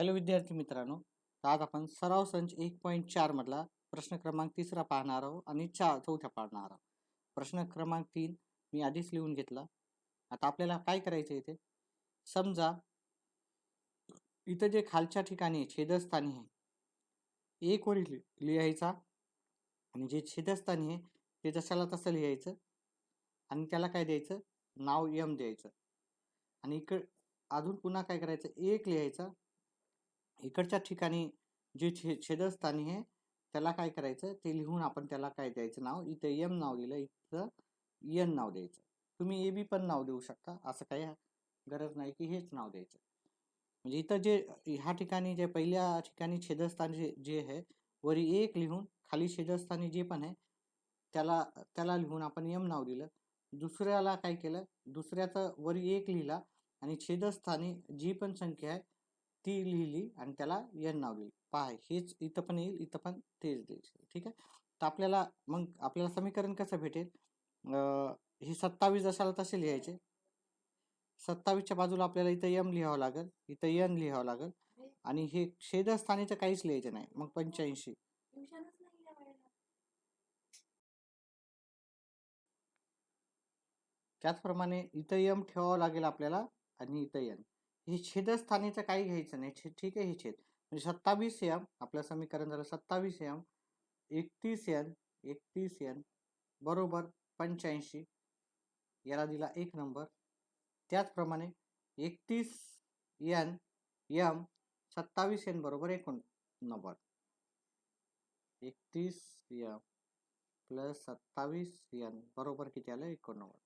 Hello विद्यार्थी मित्रांनो तर आज आपण सराव संच एक पॉईंट चार मधला प्रश्न क्रमांक तिसरा पाहणार आहोत आणि चार चौथ्या पाहणार आहोत. प्रश्न क्रमांक तीन मी आधीच लिहून घेतला. आता आपल्याला काय करायचं इथे? समजा इथं जे खालच्या ठिकाणी छेदस्थानी आहे. एक वर लि- लिहायचा आणि जे छेदस्थानी आहे ते जशाला तसं लिहायचं आणि त्याला काय द्यायचं? नाव यम द्यायचं. आणि इकड अजून पुन्हा काय करायचं? एक लिहायचा इकडच्या ठिकाणी जे छे छेदस्थानी आहे त्याला काय करायचं? ते लिहून आपण त्याला काय द्यायचं नाव? इथं यम नाव दिलं इथं यन नाव द्यायचं. तुम्ही ए बी पण नाव देऊ शकता. असं काही गरज नाही की हेच नाव द्यायचं. म्हणजे इथं जे ह्या ठिकाणी जे पहिल्या ठिकाणी छेदस्थानी जे जे आहे वरी एक लिहून खाली छेदस्थानी जे पण आहे त्याला त्याला लिहून आपण यम नाव दिलं. दुसऱ्याला काय केलं? दुसऱ्याचं वरी एक लिहिला आणि छेदस्थानी जी पण संख्या आहे ती लिहिली आणि त्याला एन नाव लिहिली पहा हेच इथं पण येईल इथं पण तेच द्यायचं ठीक आहे? तर आपल्याला मग आपल्याला समीकरण कसं भेटेल? हे सत्तावीस जशाला तसे लिहायचे. सत्तावीसच्या बाजूला आपल्याला इथं यम लिहावं लागेल इथं एन लिहावं लागेल आणि हे छेदस्थानीचं काहीच लिहायचं नाही. मग पंच्याऐंशी. त्याचप्रमाणे इथं यम ठेवावं लागेल आपल्याला आणि इथं यन. हे छेदस्थानीचं काही घ्यायचं नाही. छे- ठीक आहे हे छेद. म्हणजे सत्तावीस एम आपलं समीकरण झालं सत्तावीस एम एकतीस यन एकतीस यन बरोबर पंच्याऐंशी. याला दिला एक नंबर. त्याचप्रमाणे एकतीस यन यम सत्तावीस यन बरोबर एकोणनव्वद एकतीस यम प्लस सत्तावीस यन बरोबर किती आलं? एकोणनव्वद.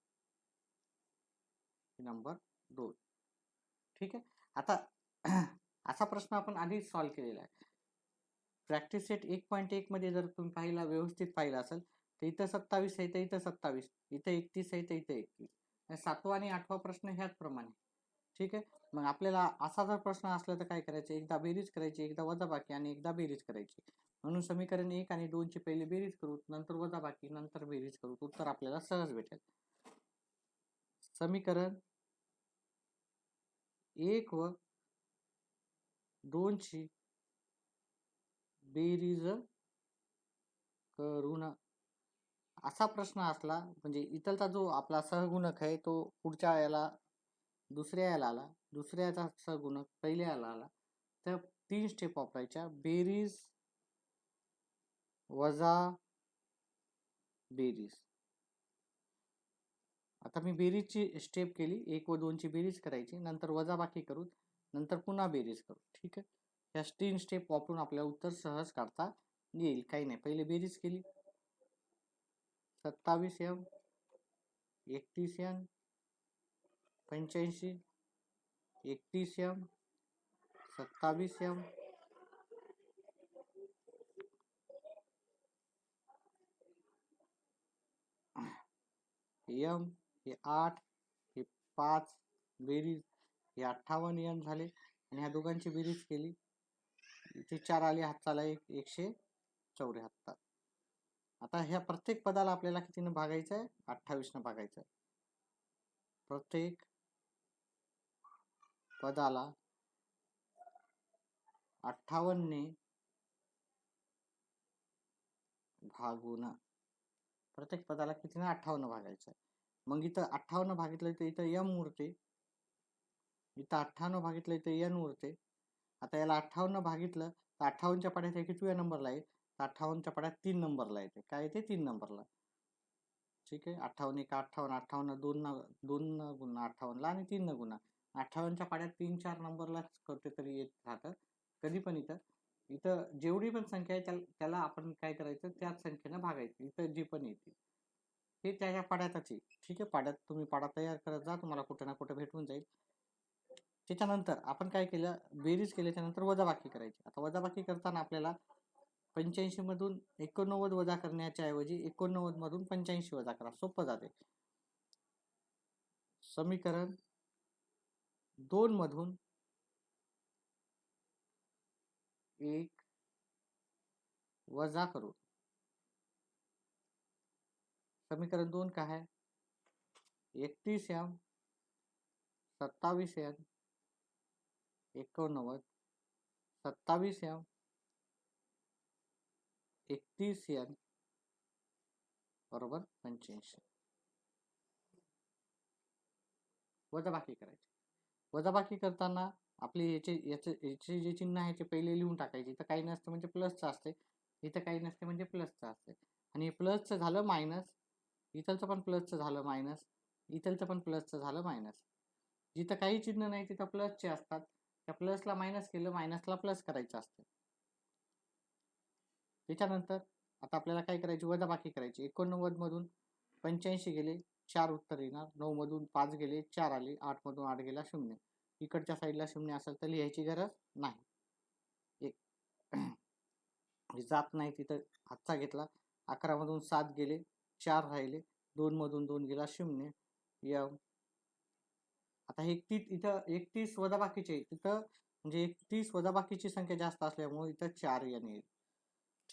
नंबर दोन. ठीक आहे? आता असा प्रश्न आपण आधीच सॉल्व केलेला आहे. प्रॅक्टिस सेट एक पॉईंट एकमध्ये जर तुम्ही पाहिला व्यवस्थित पाहिला असेल तर इथं सत्तावीस आहे तर इथं सत्तावीस इथं एकतीस आहे तर इथं एकतीस. सातवा आणि आठवा प्रश्न ह्याच प्रमाणे ठीक आहे? मग आपल्याला असा जर प्रश्न असला तर काय करायचं? एकदा बेरीज करायची एकदा वजाबाकी आणि एकदा बेरीज करायची. म्हणून समीकरण एक आणि दोनची पहिले बेरीज करू नंतर वजाबाकी नंतर बेरीज करू. उत्तर आपल्याला सहज भेटेल. समीकरण एक व दोनची बेरीज करून असा प्रश्न असला म्हणजे इथलचा जो आपला सहगुणक आहे तो पुढच्या याला दुसऱ्या याला आला दुसऱ्याचा सहगुणक पहिल्या याला आला तर तीन स्टेप वापरायच्या. बेरीज वजा बेरीज. आता मी बेरीजची स्टेप केली. एक व दोनची बेरीज करायची. नंतर वजाबाकी करू. नंतर पुन्हा बेरीज करू. ठीक आहे? ह्या तीन स्टेप वापरून आपल्याला उत्तर सहज काढता येईल. काही नाही. पहिले बेरीज केली. सत्तावीस एम एकतीस एम पंच्याऐंशी. एकतीस एम सत्तावीस एम एम हे आठ हे पाच बेरीज हे अठ्ठावन्न यन झाले. आणि ह्या दोघांची बेरीज केली. इथे चार आले हातचाला एक एकशे चौऱ्याहत्तर. आता ह्या प्रत्येक पदाला आपल्याला कितीनं भागायचं आहे अठ्ठावीसनं भागायचं आहे प्रत्येक पदाला अठ्ठावन्नने भागून प्रत्येक पदाला कितीनं? अठ्ठावन्न भागायचं आहे मग इथं अठ्ठावन्न भागितलं तर इथं यम उरते. इथं अठ्ठावन्न भागितलं तर एन उरते. आता याला अठ्ठावन्न भागितलं तर अठ्ठावन्नच्या पाड्यात हे कितव्या नंबरला आहे. तर अठ्ठावन्नच्या पाड्यात तीन नंबरला येते. काय येते? तीन नंबरला. ठीक आहे? अठ्ठावन्न एक अठ्ठावन्न अठ्ठावन्न दोन न दोन न गुन्हा अठ्ठावन्नला आणि तीन न गुन्हा अठ्ठावन्नच्या पाड्यात तीन चार नंबरलाच करते तरी येत राहतं. कधी पण इथं. इथं जेवढी पण संख्या आहे त्याला त्याला आपण काय करायचं? त्याच संख्येनं भागायचं. इथं जी पण येते हे त्याच्या पाड्यातच आहे. ठीक आहे पाड्यात तुम्ही पाडा तयार करत जा तुम्हाला कुठे ना कुठे भेटून जाईल. त्याच्यानंतर आपण काय केलं बेरीज केल्याच्यानंतर वजाबाकी करायची. आता वजाबाकी करताना आपल्याला पंच्याऐंशीमधून एकोणनव्वद वजा करण्याच्या ऐवजी एकोणनव्वदमधून पंच्याऐंशी वजा करा. सोपं जाते. समीकरण दोनमधून एक वजा करून समीकरण दोन काय आहे एकतीस एम सत्तावीस एन एकोणनव्वद सत्तावीस एम एकतीस एन बरोबर पंच्याऐंशी. वजाबाकी करायची. वजाबाकी करताना आपले याचे याचे याचे जे चिन्ह आहे ते पहिले लिहून टाकायचे. इथं काही नसतं म्हणजे प्लसचं असते. इथं काही नसते म्हणजे प्लसचं असते. आणि प्लसचं झालं मायनस इथलचं पण प्लसचं झालं मायनस इथलचं पण प्लसचं झालं मायनस जिथं काही चिन्ह नाही तिथं प्लसचे असतात. त्या प्लसला मायनस केलं मायनसला प्लस करायचं असतं. त्याच्यानंतर आता आपल्याला काय करायची? वजाबाकी करायची. एकोणनव्वद मधून पंच्याऐंशी गेले चार उत्तर येणार. नऊ मधून पाच गेले चार आले आठ मधून आठ गेला शून्य. इकडच्या साईडला शून्य असेल तर लिहायची गरज नाही. एक. जात नाही तिथं हातचा घेतला. अकरा मधून सात गेले चार राहिले. दोन मधून दोन गेला शून्य. यम. आता एकतीस इथं एकतीस वजाबाकीचे तिथं म्हणजे एकतीस वजाबाकीची संख्या जास्त असल्यामुळे इथं चार याने येईल.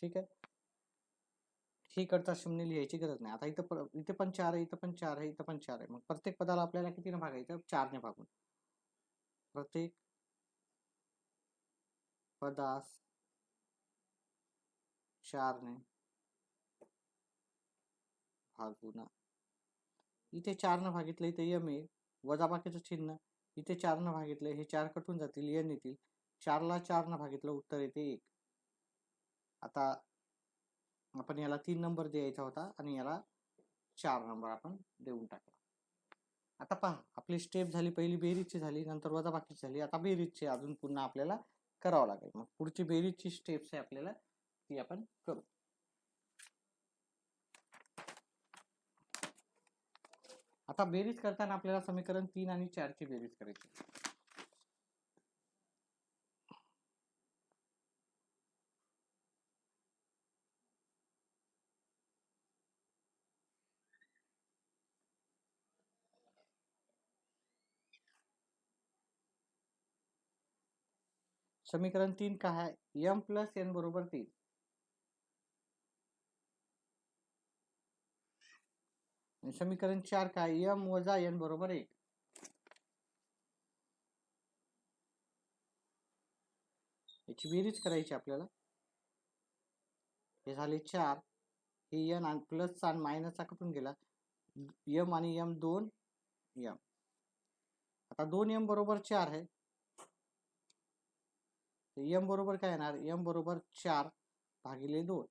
ठीक आहे? ही करता शून्य लिहायची गरज नाही. आता इथं प- इथे पण चार आहे इथं पण चार आहे इथं पण चार आहे. मग प्रत्येक पदाला आपल्याला कितीने भागायचं चारने भागून. प्रत्येक पदास चारने. भागून इथे चारनं भागितलं इथे यम येईल. वजाबाकीचं चिन्ह. इथे चारनं भागितलं हे चार कटून जातील यन येतील. चारला चारनं भागितलं उत्तर येते एक. आता आपण याला तीन नंबर द्यायचा होता आणि याला चार नंबर आपण देऊन टाकला. आता पहा आपली स्टेप झाली पहिली बेरीजची झाली नंतर वजाबाकीची झाली. आता बेरीजची अजून पुन्हा आपल्याला करावं लागेल. मग पुढची बेरीजची स्टेप्स आहे आपल्याला ती आपण करू. आता बेरीज करताना आपल्याला समीकरण तीन आणि चारची बेरीज करायची समीकरण तीन काय आहे? एम प्लस एन बरोबर तीन. समीकरण चार काय? एम वजा एन बरोबर एक. याची बेरीज करायची आपल्याला. हे झाले चार. हे एन आणि प्लसचा आणि मायनसचा कुठून गेला? एम आणि एम दोन एम आता दोन एम बरोबर चार आहे. एम बरोबर काय येणार? एम बरोबर चार भागिले दोन.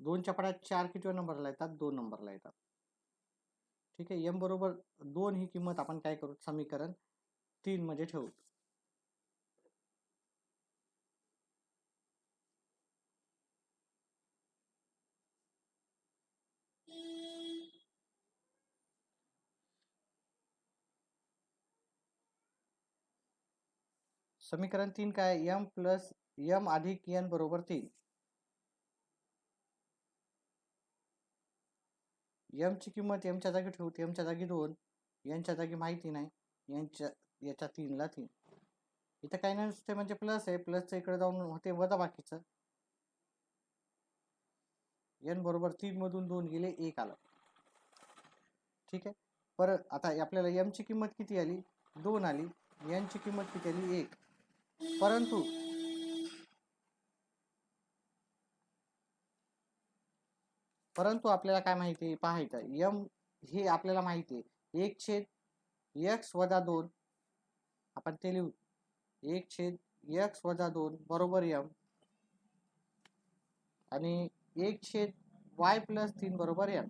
दोनच्या पडात चार किती नंबरला येतात दोन नंबरला येतात ठीक आहे? एम बरोबर दोन ही किंमत आपण काय करू? समीकरण तीन मध्ये ठेवू. समीकरण तीन काय? एम प्लस एम अधिक एन बरोबर तीन. यमची किंमत एमच्या जागी ठेवते एमच्या जागी दोन यांच्या जागी माहिती नाही यांच्या याच्या तीनला तीन. इथं काही नसते म्हणजे प्लस आहे प्लसचं इकडे जाऊन होते वजा बाकीचं. एन बरोबर तीन मधून दोन गेले एक आलं. ठीक आहे? परत आता आपल्याला एमची किंमत किती आली? दोन आली. यांची किंमत किती आली? एक. परंतु परंतु आपल्याला काय माहिती आहे? पाहायचं यम हे आपल्याला माहिती आहे. एक छेद एक्स वजा दोन. आपण ते लिहू. एक छेद एक्स वजा दोन बरोबर यम आणि एक छेद वाय प्लस तीन बरोबर यम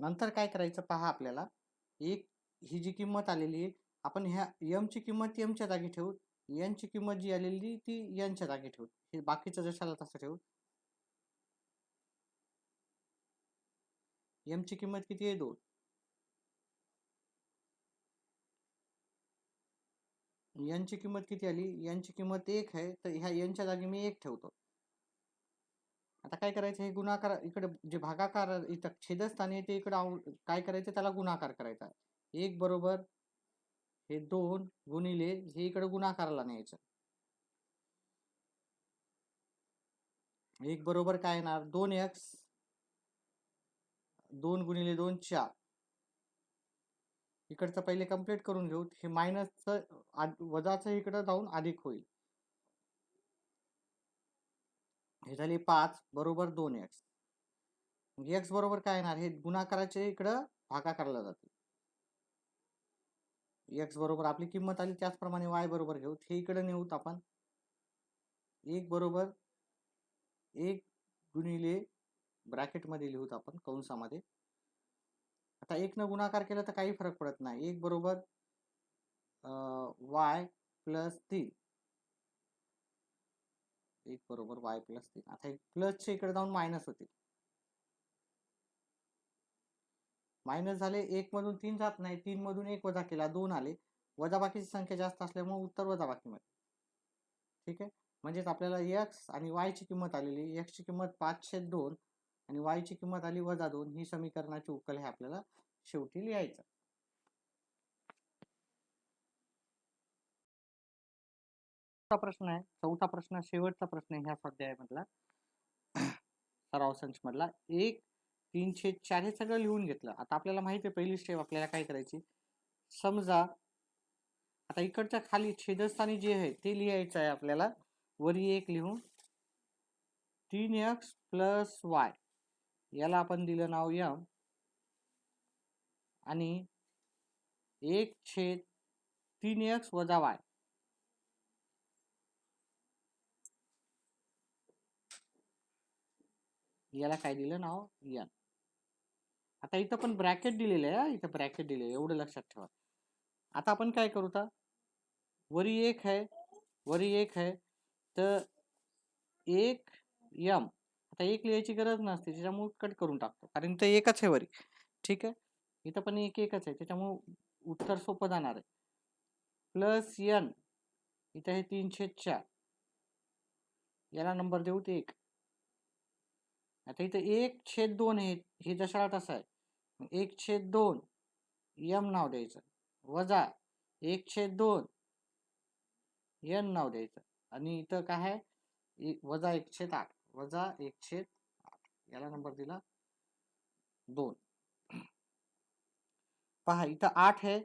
नंतर काय करायचं पहा आपल्याला. एक ही जी किंमत आलेली आहे आपण ह्या यम ची किंमत यमच्या जागी ठेवू यांची किंमत जी आलेली ती यांच्या जागी ठेवू हे बाकीचं जशाला तसं ठेवू एम ची किंमत किती आहे? दोन. यांची किंमत किती आली? यांची किंमत एक आहे तर ह्या यांच्या जागी मी एक ठेवतो. आता काय करायचं हे गुणाकार इकडे जे भागाकार इथं छेदस्थानी आहे ते इकडे काय करायचं त्याला गुणाकार करायचा. एक बरोबर हे दोन गुणिले हे इकडे गुणाकाराला न्यायचं. एक बरोबर काय येणार? दोन एक्स दोन गुणिले दोन चार. इकडचं पहिले कंप्लीट करून घेऊ. हे मायनसचं वजाचं इकडं जाऊन अधिक होईल. हे झाले पाच बरोबर दोन एक्स एक्स बरोबर काय येणार? हे गुणाकाराचे इकडं भागाकारला जाते. एक्स बरोबर आपली किंमत आली त्याचप्रमाणे वाय बरोबर घेऊ. हे इकडे नेऊत आपण. एक बरोबर एक गुणिले ब्रॅकेटमध्ये लिहूत आपण कंसामध्ये. आता एक न गुणाकार केला तर काही फरक पडत नाही. एक बरोबर वाय प्लस तीन. एक बरोबर वाय प्लस तीन. आता एक प्लसच्या इकडे जाऊन मायनस होतील मायनस झाले एक मधून तीन जात नाही. तीन मधून एक वजा केला दोन आले. वजाबाकीची संख्या जास्त असल्यामुळे उत्तर वजाबाकीमध्ये. ठीक आहे? म्हणजेच आपल्याला एक्स आणि वायची किंमत आलेली एक्सची किंमत पाचशे दोन आणि वायची किंमत आली वजा दोन. ही समीकरणाची उकल हे आपल्याला शेवटी लिहायचं प्रश्न आहे. चौथा प्रश्न शेवटचा प्रश्न आहे ह्या स्वाध्यायामधला. सराव संच मधला एक तीनशे चार हे सगळं लिहून घेतलं. आता आपल्याला माहिती आहे पहिली स्टेप आपल्याला काय करायची? समजा आता इकडच्या खाली छेदस्थानी जे आहे ते लिहायचं आहे आपल्याला. वरी एक लिहून. तीन एक्स प्लस वाय याला आपण दिलं नाव यम आणि एक छेद तीन एक्स वजा वाय याला काय दिलं नाव? यन आता इथं पण ब्रॅकेट दिलेलं आहे इथं ब्रॅकेट दिलेलं एवढं लक्षात ठेवा. आता आपण काय करू आता वरी एक आहे वरी एक आहे. तर एक यम आता एक लिहायची गरज नसते त्याच्यामुळे कट करून टाकतो. कारण इथं एकच आहे वरी. ठीक आहे? इथं पण एक एकच आहे. त्याच्यामुळे उत्तर सोपं जाणार आहे. प्लस यन इथं हे तीनशे चार. याला नंबर देऊ ते एक. आता इथं एक छेद दोन आहे हे जशाला तसं आहे. एक छेद दोन यम नाव द्यायचं. वजा एक छेद दोन यन नाव द्यायचं. आणि इथं काय आहे? वजा एक छेद आठ. वजा एक छेद आठ. याला नंबर दिला दोन. पहा इथं आठ आहे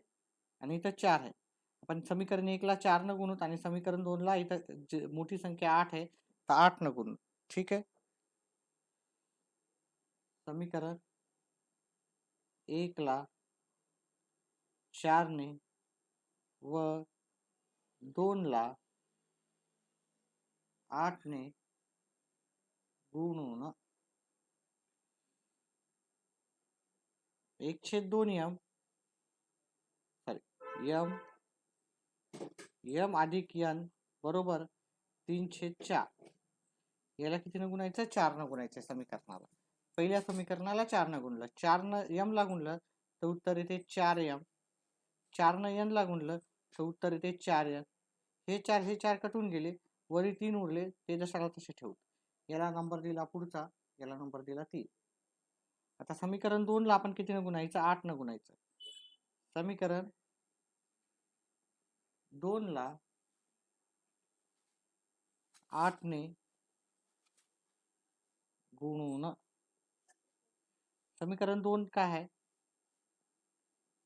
आणि इथं चार आहे. आपण समीकरण एकला चार न गुणूत आणि समीकरण दोनला इथं मोठी संख्या आठ आहे तर आठ न गुणूत. ठीक आहे? समीकरण एकला चारने व दोनला आठने गुणून एकशे दोन यम. सॉरी यम यम अधिक यन बरोबर तीनशे चार. याला कितीनं गुणायचं? चार न गुणायचं समीकरणाला पहिल्या समीकरणाला चार न गुणलं. चार न यम ला गुणलं तर उत्तर येते चार यम चार न यन ला गुणलं तर उत्तर येते चार यन हे चार हे चार कटून गेले. वरी तीन उरले. ते जशाला तसे ठेवू. याला नंबर दिला पुढचा. याला नंबर दिला तीन. आता समीकरण दोन ला आपण किती न गुणायचं? आठ न गुणायचं. समीकरण दोन ला आठने गुणून समीकरण दोन काय आहे?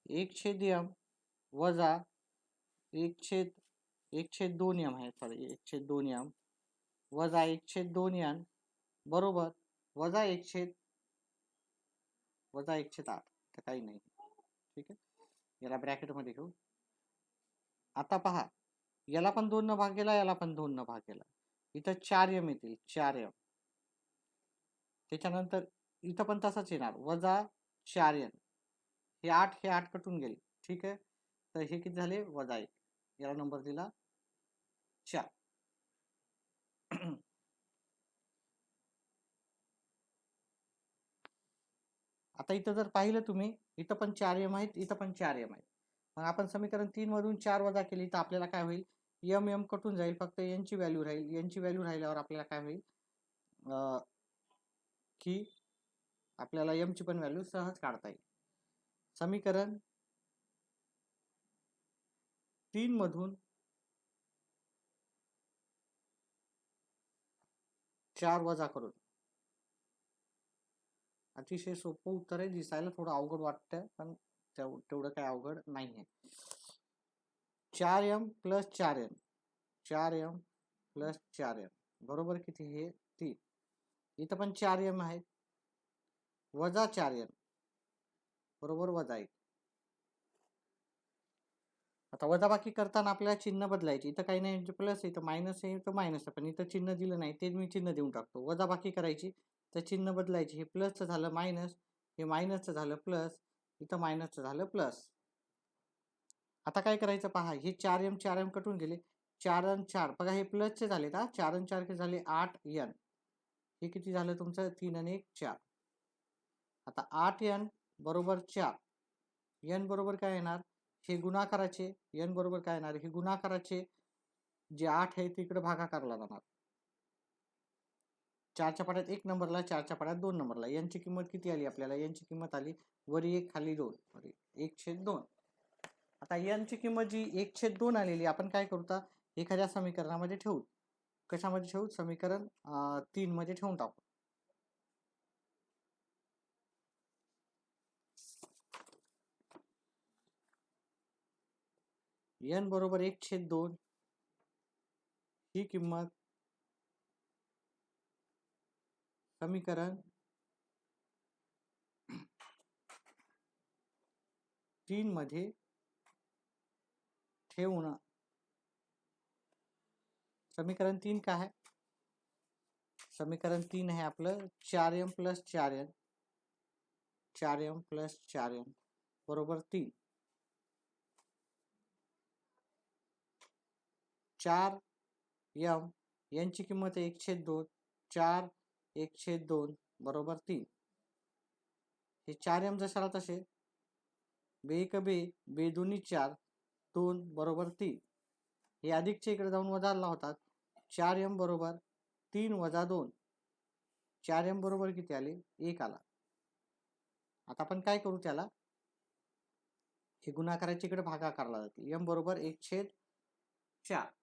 एक छेद यम वजा एक छेद एक छेद दोन यम आहे सॉरी एक छेद दोन यम वजा एक छेद दोन यन बरोबर वजा एक छेद वजा एक छेद आठ तर काही नाही. ठीक आहे? याला ब्रॅकेटमध्ये घेऊ. आता पहा याला पण दोन न भाग गेला याला पण दोन न भाग गेला इथं चार यम येतील चार यम. त्याच्यानंतर इथं पण तसाच येणार. वजा चार एन हे आठ हे आठ कटून गेले. ठीक आहे? तर हे किती झाले? वजा एक. याला नंबर दिला. चार. आता इथं जर पाहिलं तुम्ही इथं पण चार एम आहेत इथं पण चार एम आहेत. मग आपण समीकरण तीन मधून चार वजा केली तर आपल्याला काय होईल? एम एम कटून जाईल. फक्त यांची व्हॅल्यू राहील. यांची व्हॅल्यू राहिल्यावर आपल्याला काय होईल? की आपल्याला ची पण व्हॅल्यू सहज काढता येईल. समीकरण तीन मधून चार वजा करून. अतिशय सोपं उत्तर आहे दिसायला थोडं अवघड वाटतंय पण तेवढं काय अवघड नाही आहे चार एम प्लस चार एम चार एम प्लस चार एम बरोबर किती हे? तीन. इथं पण चार एम आहेत. वजा चार एन बरोबर वजा एक. आता वजाबाकी करताना आपल्याला चिन्ह बदलायची. इथं काही नाही प्लस आहे इथं मायनस आहे इथं मायनस आहे. पण इथं चिन्ह दिलं नाही ते मी चिन्ह देऊन टाकतो. वजाबाकी करायची तर चिन्ह बदलायची. हे प्लसचं झालं मायनस हे मायनसचं झालं प्लस इथं मायनसचं झालं प्लस आता काय करायचं पहा हे चार एम चार एम कटून गेले. चार अन चार. बघा हे प्लसचे झाले का चार अन चार झाले आठ एन हे किती झालं तुमचं? तीन आणि एक चार. आता आठ एन बरोबर चार एन बरोबर काय येणार? हे गुणाकाराचे एन बरोबर काय येणार? हे गुणाकाराचे जे आठ आहे तिकडे भागाकारला जाणार. चारच्या पाड्यात एक नंबरला चारच्या पाड्यात दोन नंबरला. यांची किंमत किती आली आपल्याला? यांची किंमत आली वरी एक खाली दोन. वरी एक छेद दोन. आता यांची किंमत जी एक छेद दोन आलेली आपण काय करू एखाद्या समीकरणामध्ये ठेवू. कशामध्ये ठेवू? समीकरण तीन मध्ये ठेवून टाकू. एन बरोबर एक छेद दोन. ही किंमत समीकरण तीन मध्ये समीकरण तीन का है समीकरण तीन है आपलं चार एम प्लस चार एन चार एम प्लस चार एन बरोबर तीन. चार यम यांची किंमत एकशे दोन चार एकशे दोन बरोबर तीन. हे चार एम जशाला तसे बे एक बे बे दोन्ही चार दोन बरोबर तीन. हे अधिकच्या इकडे जाऊन वजाला होतात. चार एम बरोबर तीन वजा दोन. चार एम बरोबर किती आले? एक आला. आता आपण काय करू त्याला? हे गुणाकाराच्या इकडे भागाकारला जाते एम बरोबर एक छेद चार.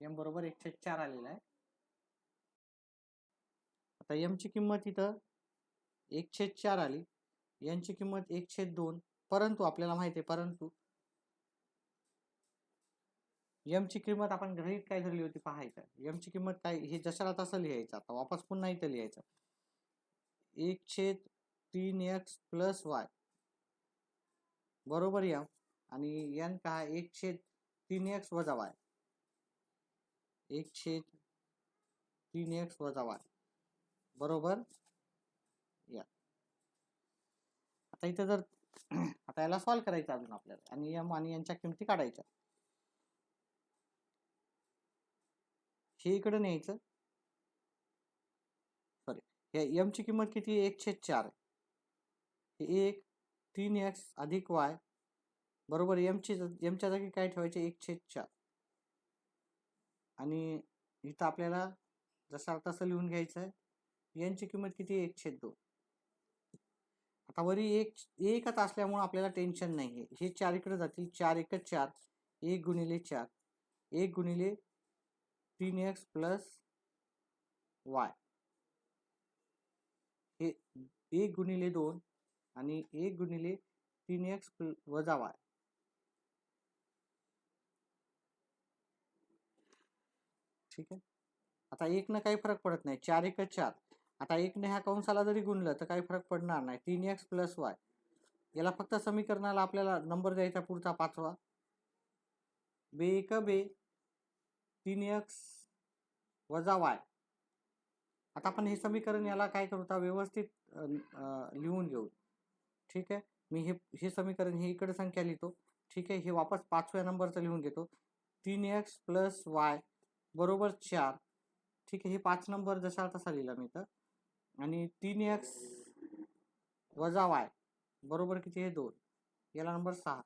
एम बरोबर एकशे चार आलेला आहे. आता एम ची किंमत इथं एकशे चार आली. यांची किंमत एकशे दोन. परंतु आपल्याला माहिती आहे परंतु एम ची किंमत आपण गृहीत काय धरली होती पाहायचं. एम ची किंमत काय हे जशाला तसं लिहायचं. आता वापस पुन्हा इथं लिहायचं. एक छेद तीन एक्स प्लस वाय बरोबर यम आणि एन काय एक छेद तीन एक्स वजा वाय एक छेद तीन एक्स वजा वाय बरोबर? या. आता इथं जर आता याला सॉल्व करायचं अजून आपल्याला. आणि एम आणि यांच्या किमती काढायच्या. हे इकडे न्यायचं. सॉरी या एम ची किंमत किती? एक छेद चार. आहे हे एक तीन एक्स अधिक वाय बरोबर? एमची एमच्या जागी काय ठेवायचे? एक छेद चार. आणि इथं आपल्याला जसा तसं लिहून घ्यायचं आहे यांची किंमत किती एक छेद दोन. आता वरी एक एकच असल्यामुळं आपल्याला टेन्शन नाही आहे हे चार इकडे जातील. चार एकच चार एक गुणिले चार. एक गुणिले तीन एक्स प्लस वाय. हे एक गुणिले दोन आणि एक गुणिले तीन एक्स वजा वाय. ठीक आहे? आता एकनं काही फरक पडत नाही. चार एक चार. आता एकनं ह्या कंसाला जरी गुणलं तर काही फरक पडणार नाही. तीन एक्स प्लस वाय. याला फक्त समीकरणाला आपल्याला नंबर द्यायचा पुढचा पाचवा. बे एक बे. तीन एक्स वजा वाय. आता आपण हे समीकरण याला काय करू? आता व्यवस्थित लिहून घेऊ. ठीक आहे? मी हे हे समीकरण हे इकडे संख्या लिहितो. ठीक आहे? हे वापस पाचव्या नंबरचं लिहून घेतो. तीन एक्स प्लस वाय. बरोबर चार. ठीक आहे हे पाच नंबर जसा तसा लिहिला मी तर. आणि तीन एक्स वजा वाय बरोबर किती हे दोन. याला नंबर सहा.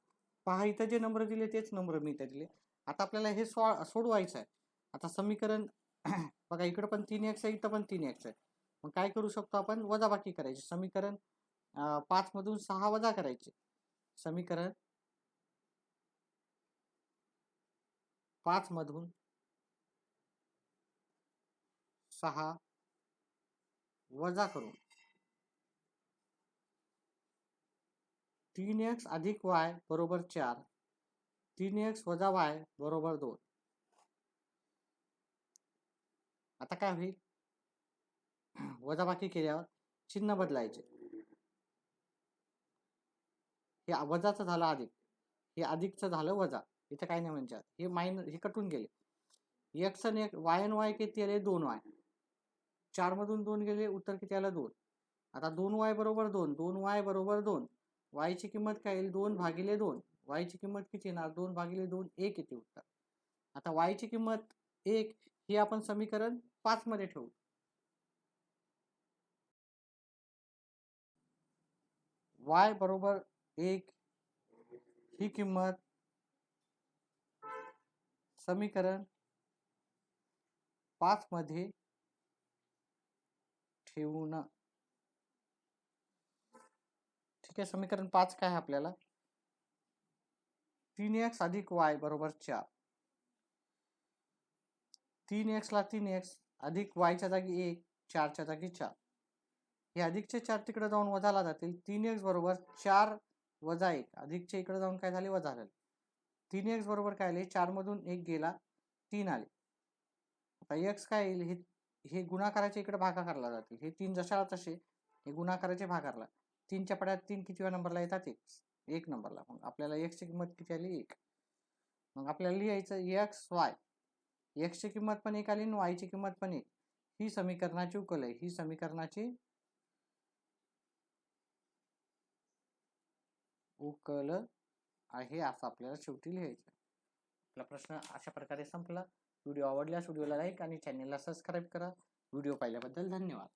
पहा इथं जे नंबर दिले तेच नंबर मी इथं दिले. आता आपल्याला हे सो सोडवायचं आहे. आता समीकरण बघा इकडं पण तीन एक्स आहे इथं पण तीन एक्स आहे. मग काय करू शकतो आपण? वजाबाकी करायची. समीकरण पाचमधून पाच मधून सहा वजा करायचे. समीकरण पाच मधून सहा वजा करू तीन एक्स अधिक वाय बरोबर चार. तीन एक्स वजा वाय बरोबर दोन. आता काय होईल? वजाबाकी केल्यावर चिन्ह बदलायचे. हे वजाचं झालं अधिक. हे अधिकचं झालं वजा. इथं काय नाही म्हणजे हे मायन हे कटून गेले. एक्स आणि एक वाय आणि वाय किती आले? दोन वाय. चार मधून दोन गेले उत्तर किती आलं? दोन. आता दोन वाय बरोबर दोन दोन वाय बरोबर दोन. वायची किंमत काय येईल? दोन भागिले दोन. वायची किंमत किती येणार? दोन भागिले दोन एक येते उत्तर. आता वायची किंमत एक ही आपण समीकरण पाच मध्ये ठेवू. वाय बरोबर एक ही किंमत समीकरण पाच मध्ये ठेवणं ठीक आहे समीकरण पाच काय आहे आपल्याला? तीन एक्स अधिक वाय बरोबर चार. तीन एक्स ला तीन एक्स अधिक वायच्या जागी एक चारच्या जागी चार. हे अधिकचे चार तिकडे जाऊन वजाला जातील. तीन एक्स बरोबर चार वजा एक. अधिकच्या इकडे जाऊन काय झाले? वजा झाले. तीन एक्स बरोबर काय आले? चार मधून एक गेला तीन आले. आता एक्स काय येईल? हे हे गुणाकाराच्या इकडे भागाकारला जातील हे तीन जशाला तसे हे गुणाकाराचे भागाकारला. तीनच्या पड्यात तीन किती नंबरला येतात? एक्स एक नंबरला. मग आपल्याला एक्सची किंमत किती आली? एक. मग आपल्याला लिहायचं एक्स वाय एक्सची किंमत पण एक आली आणि वायची किंमत पण एक. ही समीकरणाची उकल आहे. ही समीकरणाची उकल आहे असं आपल्याला शेवटी लिहायचं आपला प्रश्न अशा प्रकारे संपला. व्हिडिओ आवडल्यास व्हिडिओला लाईक आणि चॅनेलला सबस्क्राईब करा. व्हिडिओ पाहिल्याबद्दल धन्यवाद.